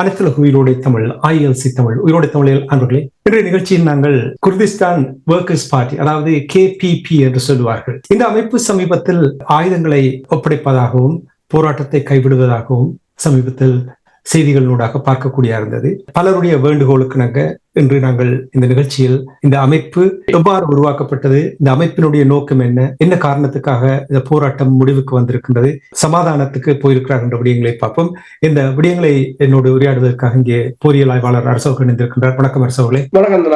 அனைத்துலக உயிரோடை தமிழ் ஐஎல்சி தமிழ் உயிரோடை தமிழில் அன்பர்களே இன்றைய நிகழ்ச்சியில் நாங்கள் குர்திஸ்தான் ஒர்க்கர்ஸ் பார்ட்டி அதாவது கேபிபி என்று சொல்லுவார்கள். இந்த அமைப்பு சமீபத்தில் ஆயுதங்களை ஒப்படைப்பதாகவும் போராட்டத்தை கைவிடுவதாகவும் சமீபத்தில் செய்திகளினூடாக பார்க்கக்கூடிய இருந்தது. பலருடைய வேண்டுகோளுக்கு நாங்க இன்று நாங்கள் இந்த நிகழ்ச்சியில் இந்த அமைப்பு எவ்வாறு உருவாக்கப்பட்டது இந்த அமைப்பினுடைய நோக்கம் என்ன என்ன காரணத்துக்காக இந்த போராட்டம் முடிவுக்கு வந்திருக்கின்றது சமாதானத்துக்கு போயிருக்கிறார் என்ற விடயங்களை பார்ப்போம். இந்த விடயங்களை என்னோடு உரையாடுவதற்காக இங்கே பொறியியல் ஆய்வாளர் அரசவர்கள் இணைந்திருக்கின்றார். வணக்கம் அரசவர்களே வணக்கம்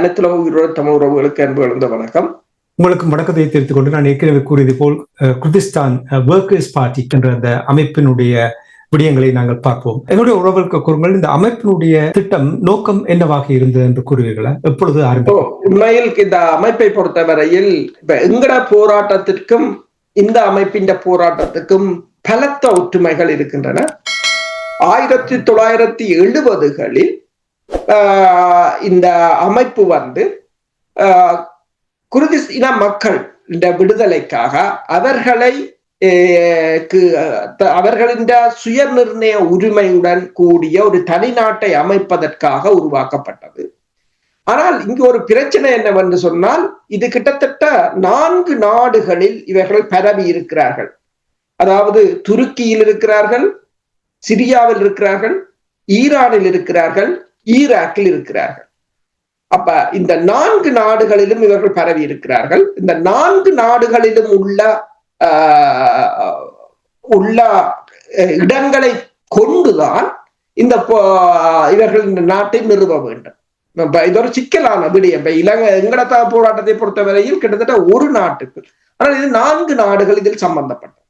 அனைத்துலக உயிரோட தமிழ் உறவுகளுக்கு அன்பு எழுந்த வணக்கம். உங்களுக்கு வணக்கத்தை தெரிவித்துக் கொண்டு நான் ஏற்கனவே கூறியது போல் குர்திஸ்தான் ஒர்க்கர்ஸ் பார்ட்டி என்ற அந்த அமைப்பினுடைய விடயங்களை நாங்கள் பார்ப்போம். என்னுடைய உறவுகளுக்கு கூறுங்கள் இந்த அமைப்பினுடைய திட்டம் நோக்கம் என்னவாக இருந்தது என்று கூறுவீர்களா? எப்பொழுது ஆரம்பிக்கும்? உண்மையில் இந்த அமைப்பை பொறுத்தவரையில் இப்ப எங்கட போராட்டத்திற்கும் இந்த அமைப்பின் போராட்டத்துக்கும் பலத்த ஒற்றுமைகள் இருக்கின்றன. ஆயிரத்தி தொள்ளாயிரத்தி எழுபதுகளில் ஆஹ், இந்த அமைப்பு வந்து ஆஹ், இன மக்கள் இந்த விடுதலைக்காக அவர்களை அவர்களின் சுய நிர்ணய உரிமையுடன் கூடிய ஒரு தனி நாட்டை அமைப்பதற்காக உருவாக்கப்பட்டது. ஆனால் இங்கு ஒரு பிரச்சனை என்னவென்று சொன்னால் இது கிட்டத்தட்ட நான்கு நாடுகளில் இவர்கள் பரவி இருக்கிறார்கள். அதாவது துருக்கியில் இருக்கிறார்கள் சிரியாவில் இருக்கிறார்கள் ஈரானில் இருக்கிறார்கள் ஈராக்கில் இருக்கிறார்கள். அப்ப இந்த நான்கு நாடுகளிலும் இவர்கள் பரவி இருக்கிறார்கள். இந்த நான்கு நாடுகளிலும் உள்ள உள்ள இடங்களை கொண்டுதான் இந்த போ- இவர்கள் இந்த நாட்டை நிறுவ வேண்டும். இது ஒரு சிக்கலான விடயம். இலங்கை எங்கட போராட்டத்தை பொறுத்தவரையில் கிட்டத்தட்ட ஒரு நாட்டுக்கு. ஆனால் இது நான்கு நாடுகள் இதில் சம்பந்தப்பட்டது.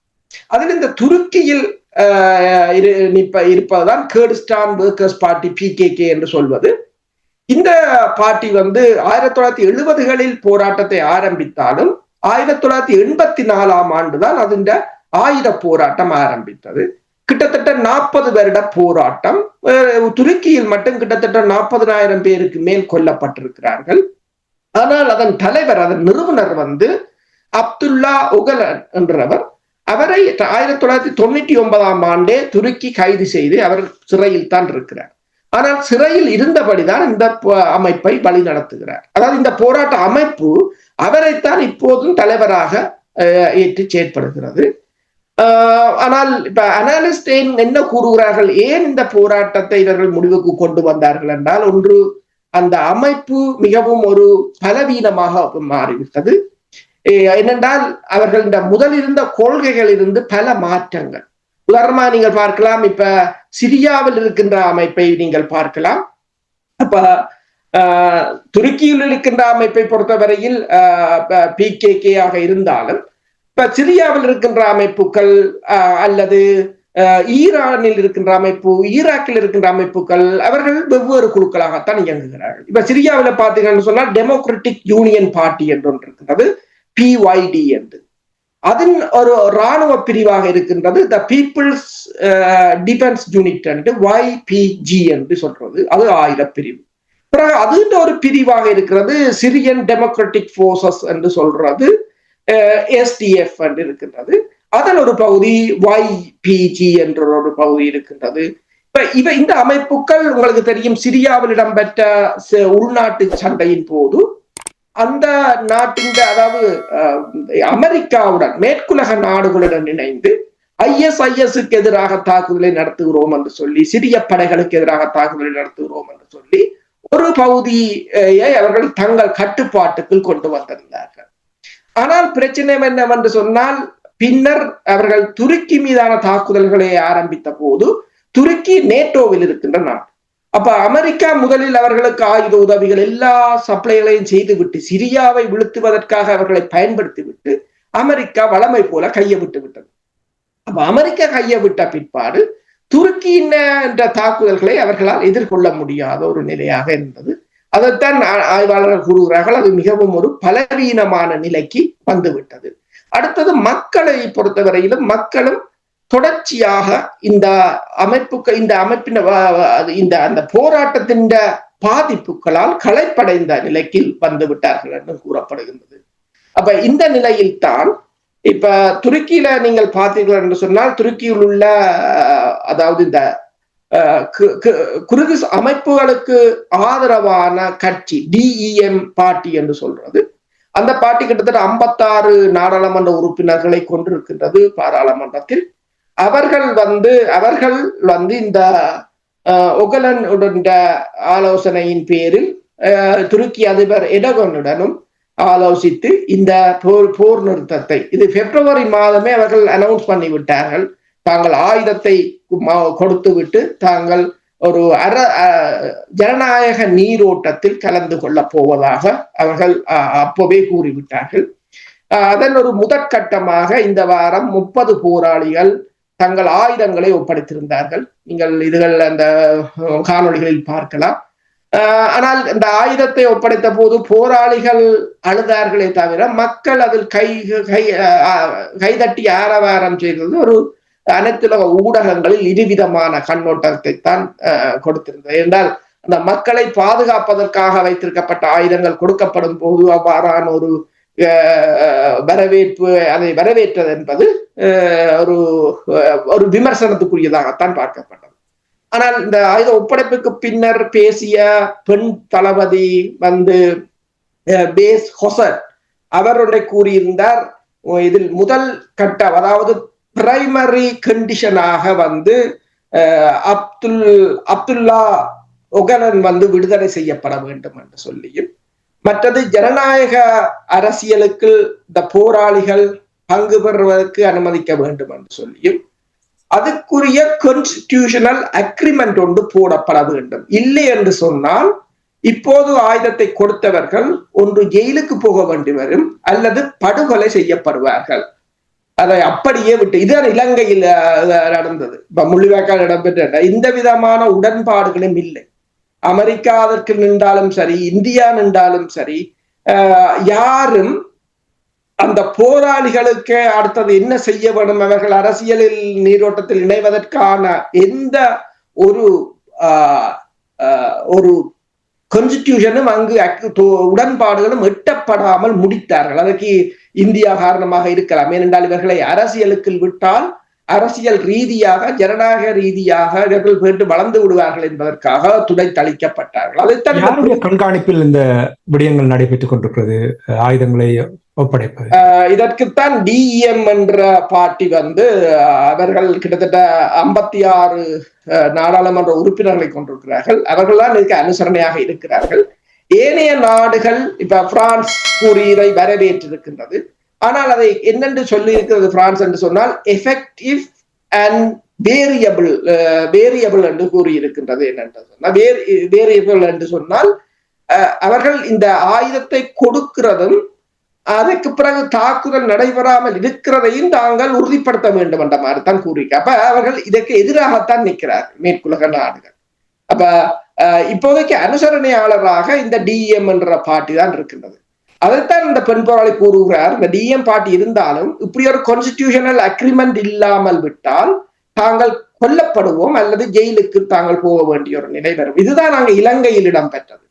அதில் இந்த துருக்கியில் ஆஹ், இரு- இருப்பதுதான் கேர்டிஸ்டான் ஒர்க்கர்ஸ் பார்ட்டி பிகேகே என்று சொல்வது. இந்த பார்ட்டி வந்து ஆயிரத்தி தொள்ளாயிரத்தி எழுபதுகளில் போராட்டத்தை ஆரம்பித்தாலும் ஆயிரத்தி தொள்ளாயிரத்தி எண்பத்தி நாலாம் ஆண்டுதான் அதுண்ட ஆயுத போராட்டம் ஆரம்பித்தது. கிட்டத்தட்ட நாற்பது வருட போராட்டம். துருக்கியில் மட்டும் கிட்டத்தட்ட நாற்பதனாயிரம் பேருக்கு மேல் கொல்லப்பட்டிருக்கிறார்கள். ஆனால் அதன் தலைவர் அதன் நிறுவனர் வந்து அப்துல்லா உகலன் என்றவர். அவரை ஆயிரத்தி தொள்ளாயிரத்தி தொண்ணூற்றி ஒன்பதாம் ஆண்டே துருக்கி கைது செய்து அவர் சிறையில் தான் இருக்கிறார். ஆனால் சிறையில் இருந்தபடிதான் இந்த அமைப்பை வழி நடத்துகிறார் அதாவது இந்த போராட்ட அமைப்பு அவரைத்தான் இப்போதும் தலைவராக அஹ், ஏற்று செயற்படுகிறது. ஆஹ், ஆனால் இப்ப அனாலிஸ்ட் என்ன கூறுகிறார்கள்? ஏன் இந்த போராட்டத்தை இவர்கள் முடிவுக்கு கொண்டு வந்தார்கள் என்றால் ஒன்று அந்த அமைப்பு மிகவும் ஒரு பலவீனமாக மாறிவிட்டது. ஏ- ஏனென்றால் அவர்கள் இந்த முதல் இருந்த கொள்கைகள் இருந்து பல மாற்றங்கள். உதாரணமா நீங்கள் பார்க்கலாம் இப்ப சிரியாவில் இருக்கின்ற அமைப்பை நீங்கள் பார்க்கலாம். அப்ப துருக்கியில் இருக்கின்ற அமைப்பை பொறுத்தவரையில் பிகேகே ஆக இருந்தாலும் இப்ப சிரியாவில் இருக்கின்ற அமைப்புகள் அல்லது ஆஹ், ஈரானில் இருக்கின்ற அமைப்பு ஈராக்கில் இருக்கின்ற அமைப்புகள் அவர்கள் வெவ்வேறு குழுக்களாகத்தான் இயங்குகிறார்கள். இப்ப சிரியாவில் பார்த்தீங்கன்னு சொன்னால் டெமோக்ராட்டிக் யூனியன் பார்ட்டி என்று ஒன்று இருக்கின்றது பிஒய்டி என்று. அதன் ஒரு ராணுவ பிரிவாக இருக்கின்றது த பீப்புள்ஸ் டிஃபென்ஸ் யூனிட் என்று YPG என்று சொல்றது. அது ஆயுத பிரிவு பிறகு அதுன்ற ஒரு பிரிவாக இருக்கிறது. சிரியன் டெமோக்ராட்டிக் ஃபோர்ஸஸ் என்று சொல்றது எஸ்டிஎஃப் என்று இருக்கின்றது. அதன் ஒரு பகுதி ஒய்பிஜி என்ற ஒரு பகுதி இருக்கின்றது. இப்ப இவ இந்த அமைப்புகள் உங்களுக்கு தெரியும் சிரியாவில் இடம்பெற்ற உள்நாட்டு சண்டையின் போது அந்த நாட்டின் அதாவது அமெரிக்காவுடன் மேற்குலக நாடுகளுடன் இணைந்து ஐஎஸ்ஐஎஸ்க்கு எதிராக தாக்குதலை நடத்துகிறோம் என்று சொல்லி சிறிய படைகளுக்கு எதிராக தாக்குதலை நடத்துகிறோம் என்று சொல்லி ஒரு பகுதியை அவர்கள் தங்கள் கட்டுப்பாட்டுக்குள் கொண்டு வந்திருந்தார்கள். ஆனால் பிரச்சனை என்னவென்று சொன்னால் பின்னர் அவர்கள் துருக்கி மீதான தாக்குதல்களை ஆரம்பித்த போது துருக்கி நேட்டோவில் இருக்கின்ற நாடு. அப்ப அமெரிக்கா முதலில் அவர்களுக்கு ஆயுத உதவிகள் எல்லா சப்ளைகளையும் செய்துவிட்டு சிரியாவை வீழ்த்துவதற்காக அவர்களை பயன்படுத்தி விட்டு அமெரிக்கா வளமை போல கையை விட்டு விட்டது அப்ப அமெரிக்கா கையை விட்ட பிற்பாடு துருக்கியின் என்ற தாக்குதல்களை அவர்களால் எதிர்கொள்ள முடியாத ஒரு நிலையாக இருந்தது. அதைத்தான் ஆய்வாளர்கள் கூறுகிறார்கள். அது மிகவும் ஒரு பலவீனமான நிலைக்கு வந்துவிட்டது. அடுத்தது மக்களை பொறுத்தவரையிலும் மக்களும் தொடர்ச்சியாக இந்த அமைப்புக்கு இந்த அமைப்பின் இந்த அந்த போராட்டத்தின் பாதிப்புகளால் களைப்படைந்த நிலைக்கு வந்து விட்டார்கள் என்று கூறப்படுகின்றது. அப்ப இந்த நிலையில் தான் இப்ப துருக்கியில நீங்கள் பார்த்தீர்கள் என்று சொன்னால் துருக்கியில் உள்ள அதாவது இந்த குருகிஸ் அமைப்புகளுக்கு ஆதரவான கட்சி டிஇஎம் பார்ட்டி என்று சொல்றது. அந்த பார்ட்டி கிட்டத்தட்ட ஐம்பத்தாறு நாடாளுமன்ற உறுப்பினர்களை கொண்டிருக்கின்றது பாராளுமன்றத்தில். அவர்கள் வந்து அவர்கள் வந்து இந்த ஒகலன் ஆலோசனையின் பேரில் துருக்கி அதிபர் எடகனுடனும் ஆலோசித்து இந்த போர் போர் நிறுத்தத்தை இது பிப்ரவரி மாதமே அவர்கள் அனௌன்ஸ் பண்ணி விட்டார்கள். தாங்கள் ஆயுதத்தை கொடுத்து விட்டு தாங்கள் ஒரு அற ஜனநாயக நீரோட்டத்தில் கலந்து கொள்ளப் போவதாக அவர்கள் அப்போவே கூறிவிட்டார்கள். அதன் ஒரு முதற்கட்டமாக இந்த வாரம் முப்பது போராளிகள் தங்கள் ஆயுதங்களை ஒப்படைத்திருந்தார்கள். நீங்கள் இதுகள் அந்த காணொலிகளில் பார்க்கலாம். ஆனால் இந்த ஆயுதத்தை ஒப்படைத்த போது போராளிகள் அழுதார்களே தவிர மக்கள் அதில் கை கை கைதட்டி ஆரவாரம் செய்தது ஒரு அனைத்துலக ஊடகங்களில் இருவிதமான கண்ணோட்டத்தை தான் கொடுத்திருந்தது. என்றால் அந்த மக்களை பாதுகாப்பதற்காக வைத்திருக்கப்பட்ட ஆயுதங்கள் கொடுக்கப்படும் போது அவ்வாறான ஒரு வரவேற்பு அதை வரவேற்றது என்பது ஒரு ஒரு விமர்சனத்துக்குரியதாகத்தான் பார்க்கப்பட்டது. ஆனால் இந்த ஆயுத ஒப்படைப்புக்கு பின்னர் பேசிய பெண் தளபதி வந்து பேஸ் ஹொசர் அவர் ஒன்றை கூறியிருந்தார் இதில் முதல் கட்டம் அதாவது பிரைமரி கண்டிஷனாக வந்து அப்துல் அப்துல்லா ஒகலன் வந்து விடுதலை செய்யப்பட வேண்டும் என்று சொல்லியும் மற்றது ஜனநாயக அரசியலுக்கு இந்த போராளிகள் பங்கு பெறுவதற்கு அனுமதிக்க வேண்டும் என்று சொல்லியும் அதுக்குரிய கான்ஸ்டிடியூஷனல் அக்ரிமெண்ட் ஒன்று போடப்பட வேண்டும். இல்லை என்று சொன்னால் இப்போது ஆயுதத்தை கொடுத்தவர்கள் ஒன்று ஜெயிலுக்கு போக வேண்டி வரும் அல்லது படுகொலை செய்யப்படுவார்கள். அதை அப்படியே விட்டு இதுதான் இலங்கையில் நடந்தது. இப்ப முள்ளிவாய்க்கால் இடம்பெற்ற இந்த விதமான உடன்பாடுகளும் இல்லை. அமெரிக்கா அதற்கு நின்றாலும் சரி இந்தியா நின்றாலும் சரி யாரும் அந்த போராளிகளுக்கு அடுத்தது என்ன செய்ய வேண்டும்? அவர்கள் அரசியலில் நீரோட்டத்தில் இணைவதற்கான எந்த ஒரு ஒரு கான்ஸ்டிடியூஷனும் அங்கு உடன்பாடுகளும் எட்டப்படாமல் முடித்தார்கள். அதற்கு இந்தியா காரணமாக இருக்கலாம். ஏனென்றால் இவர்களை அரசியலுக்கு விட்டால் அரசியல் ரீதியாக ஜனநாயக ரீதியாக இவர்கள் மீண்டு வளர்ந்து விடுவார்கள் என்பதற்காக துடை தளிக்கப்பட்டார்கள். அதைத்தான் கண்காணிப்பில் இந்த விடயங்கள் நடைபெற்றுக் கொண்டிருக்கிறது? ஆயுதங்களை ஒப்படைப்பு இதற்குத்தான் டிஎம் என்ற பார்ட்டி வந்து அவர்கள் கிட்டத்தட்ட ஐம்பத்தி ஆறு நாடாளுமன்ற உறுப்பினர்களை கொண்டிருக்கிறார்கள். அவர்கள் தான் இதுக்கு அனுசரணையாக இருக்கிறார்கள். ஏனைய நாடுகள் இப்ப பிரான்ஸ் கூறியதை வரவேற்றிருக்கின்றது. ஆனால் அதை என்னென்று சொல்லி இருக்கிறது பிரான்ஸ் என்று சொன்னால் எஃபெக்டிவ் அண்ட் வேரியபிள் வேரியபிள் என்று கூறியிருக்கின்றது என்னென்று வேரியபிள் என்று சொன்னால் அவர்கள் இந்த ஆயுதத்தை கொடுக்கிறதும் அதற்கு பிறகு தாக்குதல் நடைபெறாமல் இருக்கிறதையும் தாங்கள் உறுதிப்படுத்த வேண்டும் என்ற மாதிரி தான் கூறிக்க அப்ப அவர்கள் இதற்கு எதிராகத்தான் நிற்கிறார்கள் மேற்குலக நாடுகள். அப்ப இப்போதைக்கு அனுசரணையாளராக இந்த டிஎம் என்ற பாட்டி தான் இருக்கின்றது. அதைத்தான் இந்த பெண் போராளி கூறுகிறார். இந்த டிஎம் பாட்டி இருந்தாலும் இப்படி ஒரு கான்ஸ்டிடியூஷனல் அக்ரிமெண்ட் இல்லாமல் விட்டால் தாங்கள் கொல்லப்படுவோம் அல்லது ஜெயிலுக்கு தாங்கள் போக வேண்டிய ஒரு நிலை வரும். இதுதான் நாங்கள் இலங்கையில் இடம்பெற்றது.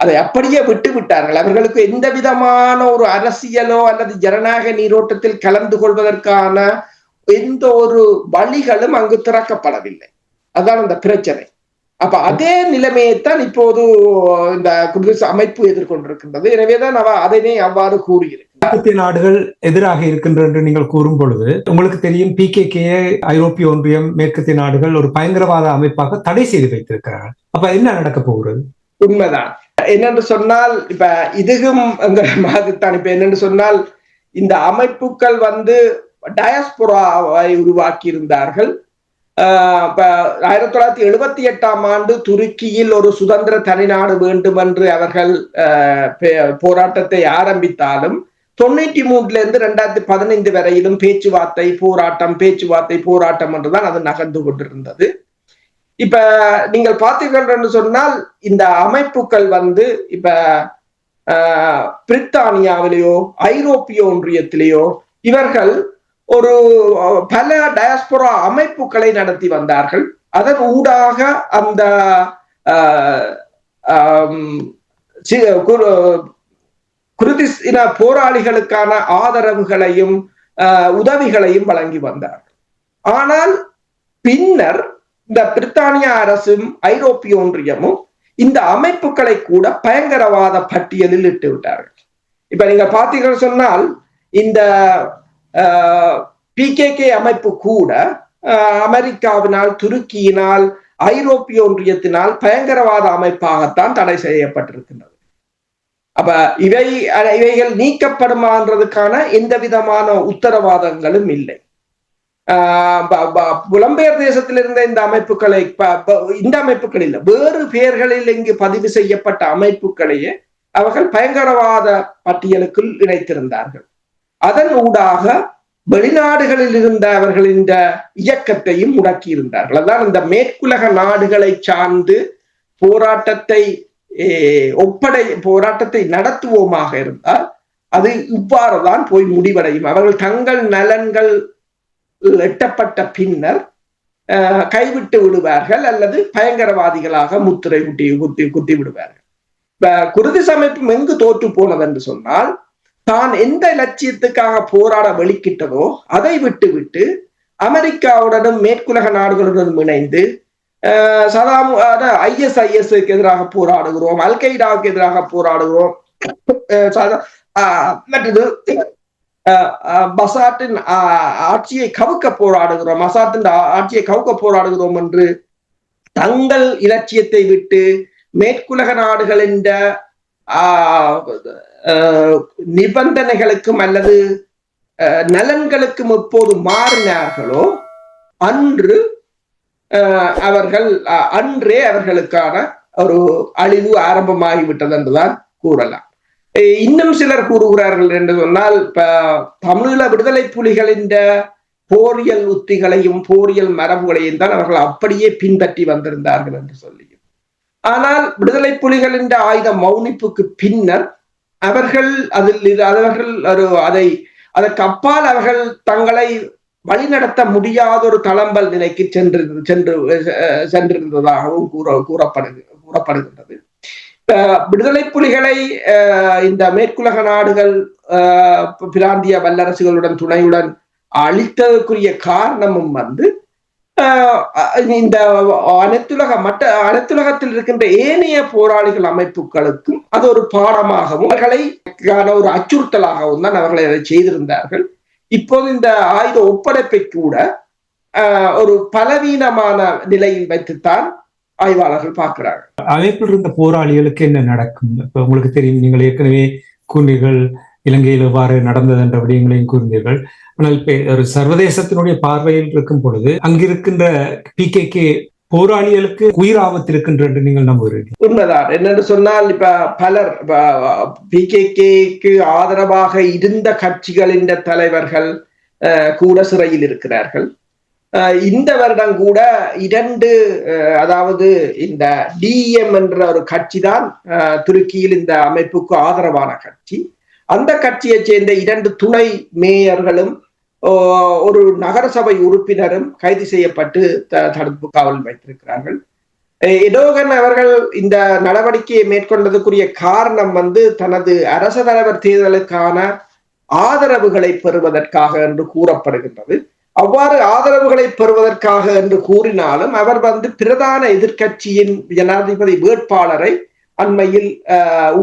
அதை அப்படியே விட்டு விட்டார்கள். அவர்களுக்கு எந்த விதமான ஒரு அரசியலோ அல்லது ஜனநாயக நீரோட்டத்தில் கலந்து கொள்வதற்கான எந்த ஒரு வழிகளும் அங்கு திறக்கப்படவில்லை. அதுதான் இந்த பிரச்சனை. அப்ப அதே நிலைமையைத்தான் இப்போது இந்த குடியரசு அமைப்பு எதிர்கொண்டிருக்கின்றது. எனவேதான் அவ அதனை அவ்வாறு கூறியிருக்கு மேற்கத்திய நாடுகள் எதிராக இருக்கின்ற என்று நீங்கள் கூறும் பொழுது உங்களுக்கு தெரியும் பி கே கே ஐரோப்பிய ஒன்றியம் மேற்கத்திய நாடுகள் ஒரு பயங்கரவாத அமைப்பாக தடை செய்து வைத்திருக்கிறார்கள். அப்ப என்ன நடக்க போகிறது? உண்மைதான். என்னென்று சொன்னால் இப்ப இதுவும் எங்கள் மாதிரித்தான். இப்ப என்னென்று சொன்னால் இந்த அமைப்புகள் வந்து டயஸ்புராவை உருவாக்கி இருந்தார்கள் ஆஹ் இப்ப ஆயிரத்தி தொள்ளாயிரத்தி எழுபத்தி எட்டாம் ஆண்டு துருக்கியில் ஒரு சுதந்திர தனிநாடு வேண்டும் என்று அவர்கள் ஆஹ் பே- போராட்டத்தை ஆரம்பித்தாலும் தொண்ணூற்றி மூன்றுல இருந்து ரெண்டாயிரத்தி பதினைந்து வரையிலும் பேச்சுவார்த்தை போராட்டம் பேச்சுவார்த்தை போராட்டம் என்றுதான் அது நகர்ந்து கொண்டிருந்தது. இப்ப நீங்கள் பார்த்தீர்கள் என்று சொன்னால் இந்த அமைப்புகள் வந்து இப்ப ஆஹ், பிரித்தானியாவிலேயோ ஐரோப்பிய ஒன்றியத்திலேயோ இவர்கள் ஒரு பல டயாஸ்போரா அமைப்புகளை நடத்தி வந்தார்கள். அதன் ஊடாக அந்த ஆஹ், குருதிஸ் இன போராளிகளுக்கான ஆதரவுகளையும் ஆஹ், உதவிகளையும் வழங்கி வந்தார்கள். ஆனால் பின்னர் இந்த பிரித்தானிய அரசும் ஐரோப்பிய ஒன்றியமும் இந்த அமைப்புகளை கூட பயங்கரவாத பட்டியலில் இட்டு விட்டார்கள். இப்ப நீங்க பார்த்தீங்கன்னு சொன்னால் இந்த பிகேகே அமைப்பு கூட ஆஹ், அமெரிக்காவினால் துருக்கியினால் ஐரோப்பிய ஒன்றியத்தினால் பயங்கரவாத அமைப்பாகத்தான் தடை செய்யப்பட்டிருக்கின்றது. அப்ப இவை அஹ், இவைகள் நீக்கப்படுமான்றதுக்கான எந்த விதமான உத்தரவாதங்களும் இல்லை. புலம்பெயர் தேசத்தில் இருந்த இந்த அமைப்புகளை இந்த அமைப்புகள் இல்லை வேறு பெயர்களில் இங்கு பதிவு செய்யப்பட்ட அமைப்புகளையே அவர்கள் பயங்கரவாத பட்டியலுக்குள் இணைத்திருந்தார்கள். அதன் ஊடாக வெளிநாடுகளில் இருந்த அவர்களின் இந்த இயக்கத்தையும் முடக்கி இருந்தார்கள் அதான் இந்த மேற்குலக நாடுகளை சார்ந்து போராட்டத்தை ஒப்படை போராட்டத்தை நடத்துவோமாக இருந்தால் அது இவ்வாறுதான் போய் முடிவடையும். அவர்கள் தங்கள் நலன்கள் எட்டப்பட்ட பின்னர் கைவிட்டு விடுவார்கள் அல்லது பயங்கரவாதிகளாக முத்திரை குட்டி குத்தி குத்தி விடுவார்கள். இப்ப குருதி சமைப்பும் எங்கு தோற்று போனது என்று சொன்னால் தான் எந்த லட்சியத்துக்காக போராட வெளிக்கிட்டதோ அதை விட்டுவிட்டு அமெரிக்காவுடனும் மேற்குலக நாடுகளுடனும் இணைந்து சதாம் ஐஎஸ்ஐஎஸ்க்கு எதிராக போராடுகிறோம் அல்கைடாவுக்கு எதிராக போராடுகிறோம் அஹ், சதா- மற்றது அஹ் அஹ் பசாட்டின் ஆட்சியை கவுக்க போராடுகிறோம் அசாத்தின் ஆட்சியை கவுக்க போராடுகிறோம் என்று தங்கள் இலட்சியத்தை விட்டு மேற்குலக நாடுகள் ஆஹ், நிபந்தனைகளுக்கும் அல்லது அஹ், நலன்களுக்கும் எப்போது மாறினார்களோ அன்று அவர்கள் அஹ், அன்றே அவர்களுக்கான ஒரு அழிவு ஆரம்பமாகிவிட்டது என்றுதான் கூறலாம் இன்னும் சிலர் கூறுகிறார்கள் என்று சொன்னால் இப்ப தமிழீழ விடுதலை புலிகளின் போரியல் உத்திகளையும் போரியல் மரபுகளையும் தான் அவர்கள் அப்படியே பின்பற்றி வந்திருந்தார்கள் என்று சொல்லியும். ஆனால் விடுதலை புலிகளின் ஆயுத மௌனிப்புக்கு பின்னர் அவர்கள் அதில் அவர்கள் ஒரு அதை அதற்கு அப்பால் அவர்கள் தங்களை வழிநடத்த முடியாத ஒரு தளம்பல் நிலைக்கு சென்று சென்று அஹ், சென்றிருந்ததாகவும் கூற கூறப்படு கூறப்படுகின்றது. விடுதலை புலிகளை இந்த மேற்குலக நாடுகள் பிராந்திய வல்லரசுகளுடன் துணையுடன் அளித்ததற்குரிய காரணமும் வந்து ஆஹ் இந்த அனைத்துலக மற்ற அனைத்துலகத்தில் இருக்கின்ற ஏனைய போராளிகள் அமைப்புகளுக்கும் அது ஒரு பாடமாகவும் அவர்களை ஒரு அச்சுறுத்தலாகவும் தான் அவர்களை அதை செய்திருந்தார்கள். இப்போது இந்த ஆயுத ஒப்படைப்பை கூட ஆஹ் ஒரு பலவீனமான நிலையில் வைத்துத்தான் ஆய்வாளர்கள் பார்க்கிறார்கள் அமைப்பில் இருந்த போராளிகளுக்கு என்ன நடக்கும்? இப்ப உங்களுக்கு தெரியும் நீங்கள் ஏற்கனவே கூறினீர்கள் இலங்கையில் எவ்வாறு நடந்தது என்ற விடயங்களையும் கூறினீர்கள். ஆனால் இப்ப ஒரு சர்வதேசத்தினுடைய பார்வையில் இருக்கும் பொழுது அங்கிருக்கின்ற பிகேகே போராளிகளுக்கு உயிர் ஆபத்து இருக்கின்ற என்று நீங்கள் நம்புகிறீர்கள். உண்மைதான். என்னன்னு சொன்னால் இப்ப பலர் பிகேகேக்கு ஆதரவாக இருந்த கட்சிகளின் தலைவர்கள் கூட சிறையில் இருக்கிறார்கள். இந்த வருடம் கூட இரண்டு அதாவது இந்த டிஎம் என்ற ஒரு கட்சி தான் துருக்கியில் இந்த அமைப்புக்கு ஆதரவான கட்சி. அந்த கட்சியைச் சேர்ந்த இரண்டு துணை மேயர்களும் ஓ, ஒரு நகரசபை உறுப்பினரும் கைது செய்யப்பட்டு த- தடுப்பு காவல் வைத்திருக்கிறார்கள். எடோகன் அவர்கள் இந்த நடவடிக்கையை மேற்கொண்டதுக்குரிய காரணம் வந்து தனது அரச தலைவர் தேர்தலுக்கான ஆதரவுகளை பெறுவதற்காக என்று கூறப்படுகின்றது. அவ்வாறு ஆதரவுகளை பெறுவதற்காக என்று கூறினாலும் அவர் வந்து பிரதான எதிர்க்கட்சியின் ஜனாதிபதி வேட்பாளரை அண்மையில்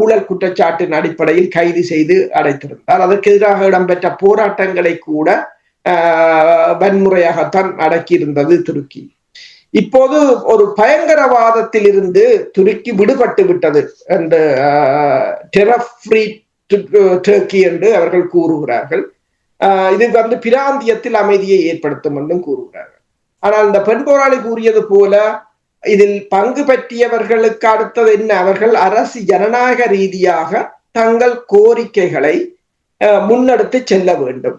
ஊழல் குற்றச்சாட்டின் அடிப்படையில் கைது செய்து அடைத்திருந்தார். அதற்கு எதிராக இடம்பெற்ற போராட்டங்களை கூட வன்முறையாகத்தான் அடக்கியிருந்தது துருக்கி. இப்போது ஒரு பயங்கரவாதத்தில் இருந்து துருக்கி விடுபட்டு விட்டது என்று டெரஃப்ரீ டர்க்கி என்று அவர்கள் கூறுகிறார்கள். இது வந்து பிராந்தியத்தில் அமைதியை ஏற்படுத்தும் என்றும் கூறுகிறார்கள். ஆனால் இந்த பெண் போராளி கூறியது போல இதில் பங்கு பற்றியவர்களுக்கு அடுத்தது என்ன? அவர்கள் அரசு ஜனநாயக ரீதியாக தங்கள் கோரிக்கைகளை முன்னெடுத்து செல்ல வேண்டும்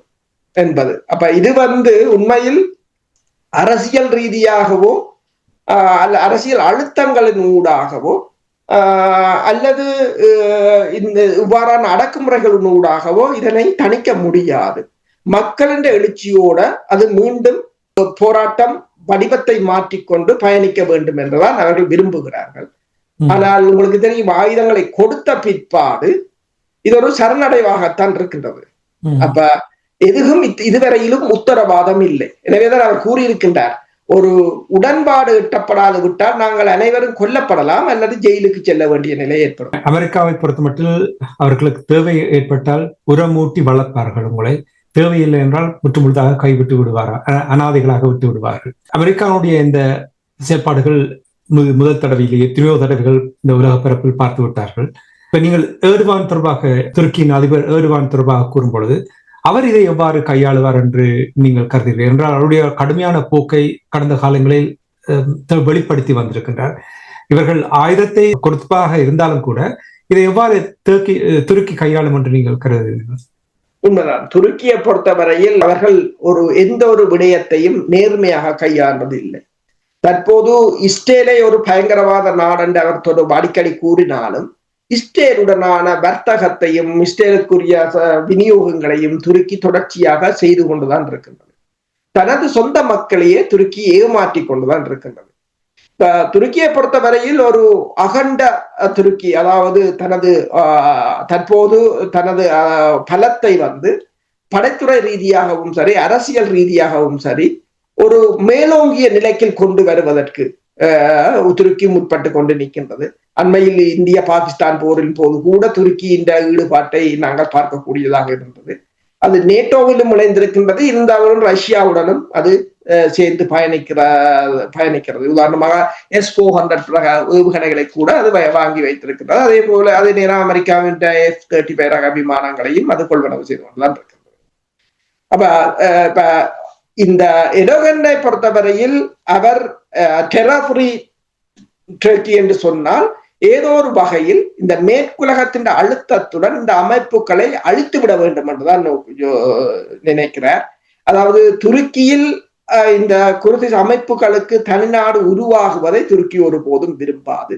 என்பது. அப்ப இது வந்து உண்மையில் அரசியல் ரீதியாகவோ அல்ல அரசியல் அழுத்தங்களின் ஊடாகவோ அல்லது இந்த இவ்வாறான அடக்குமுறைகளின் ஊடாகவோ இதனை தணிக்க முடியாது. மக்களின் எழுச்சியோட அது மீண்டும் போராட்டம் வடிவத்தை மாற்றிக்கொண்டு பயணிக்க வேண்டும் என்றுதான் அவர்கள் விரும்புகிறார்கள். ஆனால் உங்களுக்கு தெரியும் ஆயுதங்களை கொடுத்த பிற்பாடு இது ஒரு சரணடைவாகத்தான் இருக்கின்றது. அப்ப எதுவும் இத்- இதுவரையிலும் உத்தரவாதம் இல்லை. எனவேதான் அவர் கூறியிருக்கின்றார் ஒரு உடன்பாடு எட்டப்படாது விட்டால் நாங்கள் அனைவரும் கொல்லப்படலாம் அல்லது ஜெயிலுக்கு செல்ல வேண்டிய நிலை ஏற்படும். அமெரிக்காவை பொறுத்தமட்டில் அவர்களுக்கு தேவை ஏற்பட்டால் உரமூட்டி வளர்ப்பார்கள் உங்களை. தேவையில்லை என்றால் முற்றுமுழுதாக கைவிட்டு விடுவார் அனாதைகளாக விட்டு விடுவார்கள். அமெரிக்காவுடைய இந்த செயற்பாடுகள் முதல் தடவையிலே எத்தனையோ தடவைகள் இந்த உலக பரப்பில் பார்த்து விட்டார்கள். இப்ப நீங்கள் ஏர்வான் தொடர்பாக துருக்கியின் அதிபர் ஏர்வான் தொடர்பாக கூறும் பொழுது அவர் இதை எவ்வாறு கையாளுவார் என்று நீங்கள் கருதுகிறீர்கள் என்றால் அவருடைய கடுமையான போக்கை கடந்த காலங்களில் அஹ், வெளிப்படுத்தி வந்திருக்கின்றார். இவர்கள் ஆயுதத்தை கொடுப்பாக இருந்தாலும் கூட இதை எவ்வாறு துருக்கி துருக்கி கையாளும் என்று நீங்கள் கருதுகிறீர்கள்? உண்மைதான். துருக்கியை பொறுத்தவரையில் அவர்கள் ஒரு எந்த ஒரு விடயத்தையும் நேர்மையாக கையாண்டது இல்லை தற்போது இஸ்ரேலை ஒரு பயங்கரவாத நாடு என்று அவர் தொடர்பு அடிக்கடி கூறினாலும் இஸ்ரேலுடனான வர்த்தகத்தையும் இஸ்ரேலுக்குரிய விநியோகங்களையும் துருக்கி தொடர்ச்சியாக செய்து கொண்டுதான் இருக்கின்றது. தனது சொந்த மக்களையே துருக்கி ஏமாற்றிக் கொண்டுதான் இருக்கின்றது. துருக்கியை பொறுத்தவரையில் ஒரு அகண்ட துருக்கி அதாவது தனது தற்போது தனது பலத்தை வந்து படைத்துறை ரீதியாகவும் சரி அரசியல் ரீதியாகவும் சரி ஒரு மேலோங்கிய நிலைக்கு கொண்டு வருவதற்கு ஆஹ், துருக்கி முற்பட்டு கொண்டு நிற்கின்றது. அண்மையில் இந்திய பாகிஸ்தான் போரின் போது கூட துருக்கியின் ஈடுபாட்டை நாங்கள் பார்க்கக்கூடியதாக இருந்தது. அது நேட்டோவிலும் இணைந்திருக்கின்றது இருந்தாலும் ரஷ்யாவுடனும் அது சேர்ந்து பயணிக்கிற பயணிக்கிறது உதாரணமாக எஸ் ஃபோர் ஹண்ட்ரட் ஏவுகணைகளை கூட அது வாங்கி வைத்திருக்கிறது அதே போல அதே நேரம் அமெரிக்காவின் எஃப் தேர்ட்டி ஃபைவ் ரக விமானங்களையும் அது கொள்வனவு செய்து கொண்டுதான் இருக்கிறது அப்ப அஹ், இப்ப இந்த எடோகனை பொறுத்தவரையில் அவர் டெரஃப்ரி டர்க்கி என்று சொன்னால் ஏதோ ஒரு வகையில் இந்த மேற்குலகத்தின் அழுத்தத்துடன் இந்த அமைப்புகளை அழித்து விட வேண்டும் என்றுதான் நினைக்கிறார் அதாவது துருக்கியில் இந்த குர்திஸ் அமைப்புகளுக்கு தனிநாடு உருவாகுவதை துருக்கி ஒருபோதும் விரும்பாது.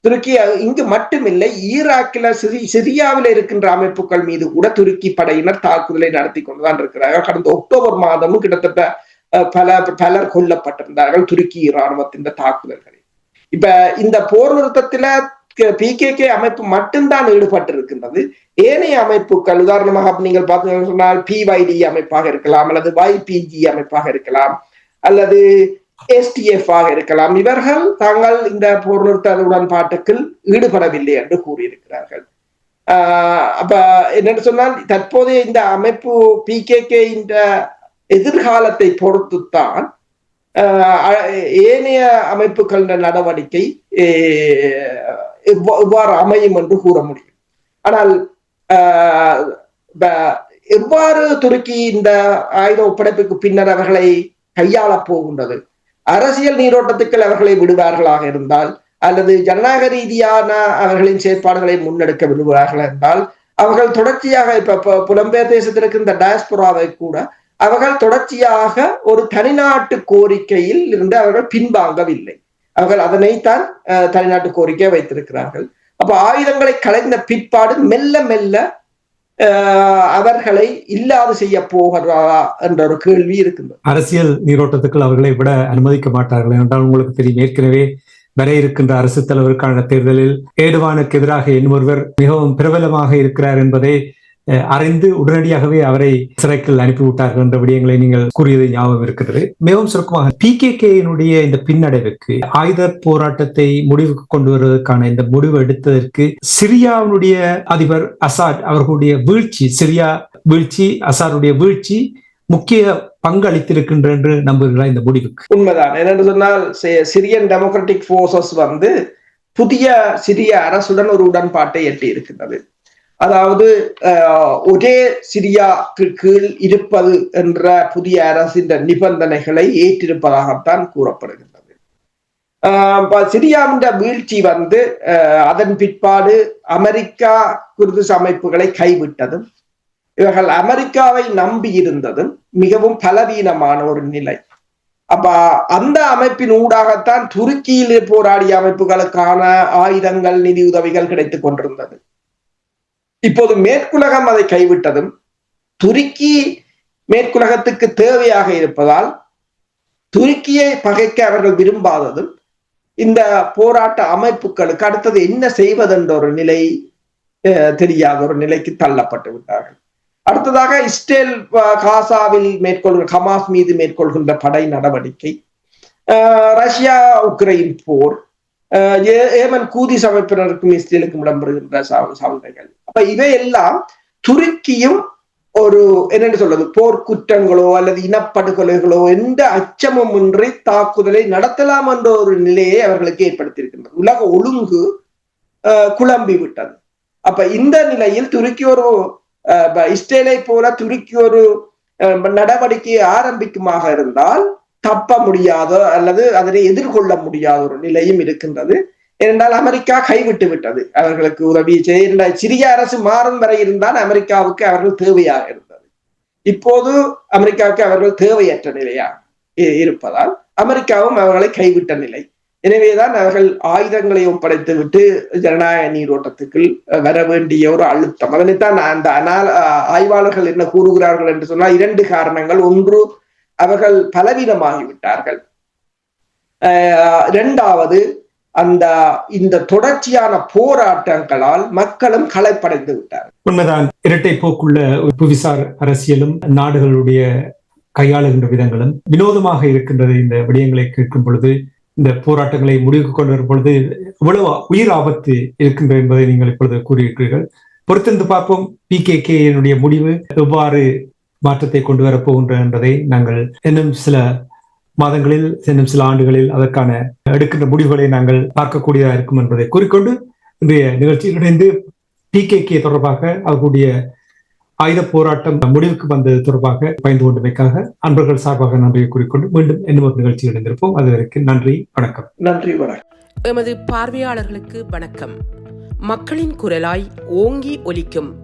துருக்கி இங்கு மட்டுமில்லை ஈராக்கில் சிரி சிரியாவில் இருக்கின்ற அமைப்புகள் மீது கூட துருக்கி படையினர் தாக்குதலை நடத்தி கொண்டுதான் இருக்கிறார்கள். கடந்த அக்டோபர் மாதமும் கிட்டத்தட்ட பல பலர் கொல்லப்பட்டிருந்தார்கள் துருக்கி இராணுவத்தின் தாக்குதல்களில். இப்ப இந்த போர் நிறுத்தத்துல பிகேகே அமைப்பு மட்டும்தான் ஈடுபட்டு இருக்கின்றது ஏனைய அமைப்புகள் உதாரணமாக நீங்கள் பார்த்தீங்கன்னு சொன்னால் பிவைடி அமைப்பாக இருக்கலாம் அல்லது வைபிஜி அமைப்பாக இருக்கலாம் அல்லது எஸ்டிஎஃப் ஆக இருக்கலாம். இவர்கள் தாங்கள் இந்த போர் நிறுத்த உடன்பாட்டுக்குள் ஈடுபடவில்லை என்று கூறியிருக்கிறார்கள். ஆஹ் அப்ப என்னன்னு சொன்னால் தற்போதைய இந்த அமைப்பு பிகேகே இந்த எதிர்காலத்தை பொறுத்துத்தான் ஆஹ் ஏனைய அமைப்புகளின் நடவடிக்கை எவ்வா- எவ்வாறு அமையும் என்று கூற முடியும். ஆனால் ஆஹ், எவ்வாறு துருக்கி இந்த ஆயுத ஒப்படைப்புக்கு பின்னர் அவர்களை கையாளப் போகின்றது? அரசியல் நீரோட்டத்துக்கள் அவர்களை விடுவார்களாக இருந்தால் அல்லது ஜனநாயக ரீதியான அவர்களின் செயற்பாடுகளை முன்னெடுக்க விடுவார்கள் என்றால் அவர்கள் தொடர்ச்சியாக இப்ப புலம்பெயர் தேசத்திற்கு இந்த டயஸ்புராவை கூட அவர்கள் தொடர்ச்சியாக ஒரு தனிநாட்டு கோரிக்கையில் இருந்து அவர்கள் பின்வாங்கவில்லை. அவர்கள் அதனைத்தான் தனிநாட்டு கோரிக்கை வைத்திருக்கிறார்கள். அப்ப ஆயுதங்களை கலைந்த பிற்பாடு மெல்ல மெல்ல அவர்களை இல்லாது செய்ய போகிறதா என்ற ஒரு கேள்வி இருக்கின்றது. அரசியல் நீரோட்டத்துக்குள் அவர்களை விட அனுமதிக்க மாட்டார்கள் என்றால் உங்களுக்கு தெரியும். ஏற்கனவே வர இருக்கின்ற அரசு தலைவருக்கான தேர்தலில் ஏடுவானுக்கு எதிராக இன்னொருவர் மிகவும் பிரபலமாக இருக்கிறார் என்பதை அறிந்து உடனடியாகவே அவரை சிறைக்கில் அனுப்பிவிட்டார்கள் என்ற விடயங்களை நீங்கள் கூறியது ஞாபகம் இருக்கிறது. மிகவும் சுருக்கமாக பிகேகேயினுடைய இந்த பின்னடைவுக்கு ஆயுத போராட்டத்தை முடிவுக்கு கொண்டு வருவதற்கான இந்த முடிவு எடுத்ததற்கு சிரியாவினுடைய அதிபர் அசாட் அவர்களுடைய வீழ்ச்சி சிரியா வீழ்ச்சி அசாருடைய வீழ்ச்சி முக்கிய பங்கு அளித்திருக்கின்ற என்று நம்புகிறார் இந்த முடிவுக்கு? உண்மைதான். என்னென்று சொன்னால் சிரியன் டெமோக்ராட்டிக் போர்சஸ் வந்து புதிய சிரிய அரசுடன் ஒரு உடன்பாட்டை எட்டி இருக்கின்றது அதாவது அஹ், ஒரே சிரியாக்கு கீழ் இருப்பது என்ற புதிய அரசின் நிபந்தனைகளை ஏற்றிருப்பதாகத்தான் கூறப்படுகின்றது. ஆஹ் சிரியாவின் வீழ்ச்சி வந்து அஹ், அதன் பிற்பாடு அமெரிக்கா குர்திஸ் அமைப்புகளை கைவிட்டதும் இவர்கள் அமெரிக்காவை நம்பி இருந்ததும் மிகவும் பலவீனமான ஒரு நிலை. அப்ப அந்த அமைப்பின் ஊடாகத்தான் துருக்கியில் போராடிய அமைப்புகளுக்கான ஆயுதங்கள் நிதி உதவிகள் கிடைத்துக் கொண்டிருந்தது. இப்போது மேற்குலகம் அதை கைவிட்டதும் துருக்கி மேற்குலகத்துக்கு தேவையாக இருப்பதால் துருக்கியை பகைக்க அவர்கள் விரும்பாததும் இந்த போராட்ட அமைப்புகளுக்கு அடுத்தது என்ன செய்வதென்ற ஒரு நிலை அஹ், தெரியாத ஒரு நிலைக்கு தள்ளப்பட்டு விட்டார்கள். அடுத்ததாக இஸ்ரேல் காசாவில் மேற்கொள்கிற ஹமாஸ் மீது மேற்கொள்கின்ற படை நடவடிக்கை ரஷ்யா உக்ரைன் போர் ஏமன் கூதி அமைப்பினருக்கும் இஸ்ரேலுக்கும் இடம்பெறுகின்ற ச- அப்ப இவையெல்லாம் துருக்கியும் ஒரு என்னென்னு சொல்றது போர்க்குற்றங்களோ அல்லது இனப்படுகொலைகளோ எந்த அச்சமும் இன்றி தாக்குதலை நடத்தலாம் என்ற ஒரு நிலையை அவர்களுக்கு ஏற்படுத்தியிருக்கின்றது உலக ஒழுங்கு குழம்பி விட்டது அப்ப இந்த நிலையில் துருக்கி ஒரு அஹ், இஸ்ரேலை போல துருக்கி ஒரு நடவடிக்கையை ஆரம்பிக்குமாக இருந்தால் தப்ப முடியாத அல்லது அதனை எதிர்கொள்ள முடியாத ஒரு நிலையும் இருக்கின்றது. ஏனென்றால் அமெரிக்கா கைவிட்டு விட்டது. அவர்களுக்கு உதவி செய்ய சிறிய அரசு மாறும் வரை இருந்தால் அமெரிக்காவுக்கு அவர்கள் தேவையாக இருந்தது. இப்போது அமெரிக்காவுக்கு அவர்கள் தேவையற்ற நிலையாக இருப்பதால் அமெரிக்காவும் அவர்களை கைவிட்ட நிலை. எனவேதான் அவர்கள் ஆயுதங்களை ஒப்படைத்து விட்டு ஜனநாயக நீரோட்டத்துக்கு வர வேண்டிய ஒரு அழுத்தம். அதனைத்தான் அந்த அனால் ஆய்வாளர்கள் என்ன கூறுகிறார்கள் என்று சொன்னால் இரண்டு காரணங்கள். ஒன்று அவர்கள் பலவீனமாகிவிட்டார்கள். இரண்டாவது அந்த இந்த தொடர்ச்சியான போராட்டங்களால் மக்களும் களைப்படைந்து விட்டார்கள். உண்மைதான் இரட்டை போக்குள்ள ஒரு புவிசார் அரசியலும் நாடுகளுடைய கையாளுகின்ற விதங்களும் வினோதமாக இருக்கின்றது இந்த விடயங்களை கேட்கும் பொழுது இந்த போராட்டங்களை முடிவுக்கு கொண்டு வரும் பொழுது இவ்வளவு உயிர் ஆபத்து இருக்கின்றது என்பதை நீங்கள் இப்பொழுது கூறியிருக்கிறீர்கள். பொறுத்திருந்து பார்ப்போம். பி கே முடிவு எவ்வாறு மாற்றத்தை கொண்டு வரப் போகின்ற என்பதை நாங்கள் இன்னும் சில மாதங்களில் இன்னும் சில ஆண்டுகளில் அதற்கான எடுக்கின்ற முடிவுகளை நாங்கள் பார்க்கக்கூடியதாக இருக்கும் என்பதை கூறிக்கொண்டு இன்றைய நிகழ்ச்சியில் இணைந்து பிகேகே தொடர்பாக அவர்களுடைய ஆயுத போராட்டம் முடிவுக்கு வந்தது தொடர்பாக பயந்து கொண்டமைக்காக அன்பர்கள் சார்பாக நன்றியை கூறிக்கொண்டு மீண்டும் இன்னும் ஒரு நிகழ்ச்சியில் இணைந்திருப்போம். அது வரைக்கும் நன்றி வணக்கம். நன்றி வணக்கம். எமது பார்வையாளர்களுக்கு வணக்கம். மக்களின் குரலாய் ஓங்கி ஒலிக்கும்